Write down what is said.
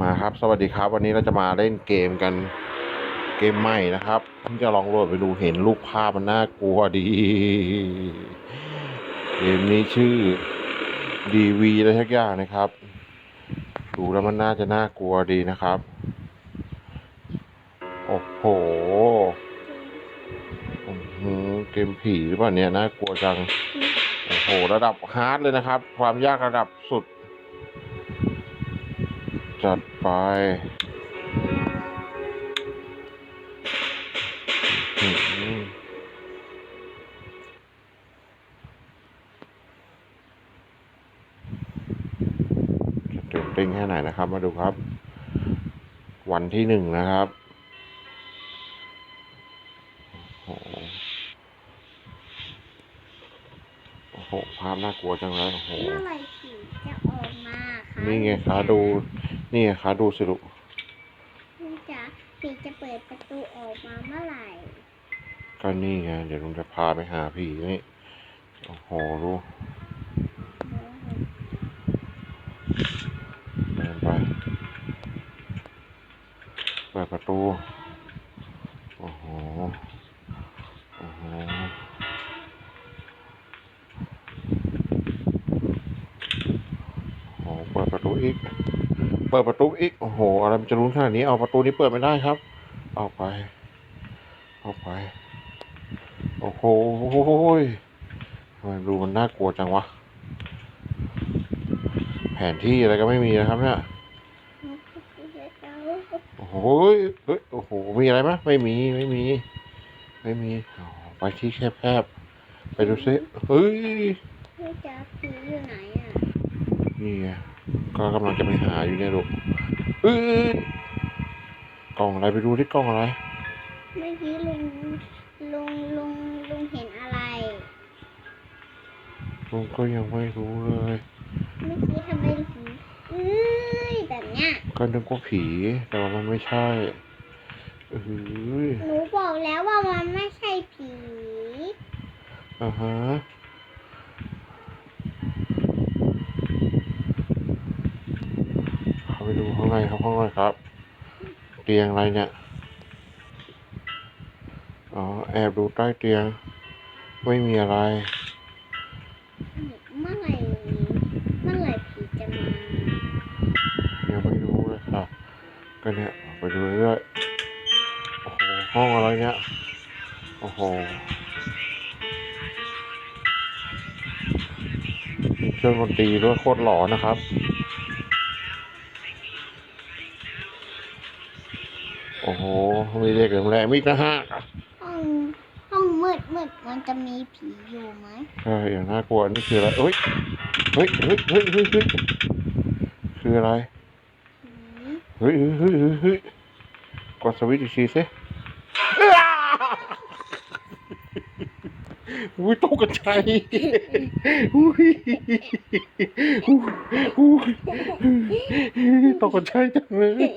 มาครับ สวัสดีครับ วันนี้เราจะมาเล่นเกมกันเกมใหม่นะครับเพิ่งจะลองโหลดไปดูเห็นรูปภาพมันน่ากลัวดี เกมนี้ชื่อ DV อะไรทักอย่างนะครับ ดูแล้วมันน่าจะน่ากลัวดีนะครับ โอ้โหเกมผีหรือเปล่าเนี่ยน่ากลัวจัง โอ้โห ระดับฮาร์ดเลยนะครับ ความยากระดับสุด จัดไปอื้อหือจะตื่นเต้นแค่ไหนนะครับ มาดูครับ วันที่หนึ่งนะครับโอ้โหโอ้โหภาพน่ากลัวจังเลยโอ้โหเมื่อไหรผีจะออกมาคะนี่ไงคะดู นี่ไงคะดูสิลูกลุงจ๋าผีจะเปิดประตูออกมาเมื่อไหร่ ก็นี่ไงเดี๋ยวลุงจะพาไปหาผีนี่โอ้โหดูเดินไปเปิดประตู โอ้โห โอ้โหโอ้โหเปิดประตูอีกเปิดประตูอีกโอ้โห อะไรมันจะรุนขนาดนี้ เอาประตูนี้เปิดไม่ได้ครับออกไปออกไป โอ้โหทำไมดูมันน่ากลัวจังวะ แผนที่อะไรก็ไม่มีนะครับเนี่ย โอ้โหเฮ้ย โอ้โห มีอะไรไหมไม่มี ไม่มี ไม่มีอ๋อไปที่แคบๆ ไปดูซิเฮ้ยลุงจ๋าผีอยู่ไหนอะ นี่ไง ก็กำลังจะไปหาอยู่เนี่ยลูกเอ้ยกล่องอะไรไปดูที่กล่องอะไร เมื่อกี้ลุงลุงลุงลุงเห็นอะไร ลุงก็ยังไม่รู้เลย เมื่อกี้ทำไมผีเอ้ยแบบเนี้ยก็นึกว่าผี แต่ว่ามันไม่ใช่เอ้ยหนูบอกแล้วว่ามันไม่ใช่ผีอ่าฮะ เข้าไปดูข้างใน ครับข้างในครับ เตียงอะไรเนี่ย อ๋อ แอบดูใต้เตียง ไม่มีอะไร เมื่อไหร่เมื่อไหร่ผีจะมายังไม่รู้เลยค่ะ ก็เนี่ยไปดูเรื่อยๆโอ้โห ห้องอะไรเนี่ย โอ้โหมีเครื่องดนตรีด้วยโคตรหลอนนะครับ มีเด็กแหลมๆอีกนะฮะห้องห้องมืดมืดมันจะมีผีอยู่ไหมใช่อย่างน่ากลัวนี่คืออะไรเฮ้ยเฮ้ยเฮ้ยเฮ้ยเฮ้ยเฮ้ยคืออะไรผีเฮ้ยเฮ้ยเฮ้ยเฮ้ยเฮ้ยกดสวิตช์อีกทีสิอุ้ยตกใจอุ้ยอุ้ยอุ้ยตกใจจังเลย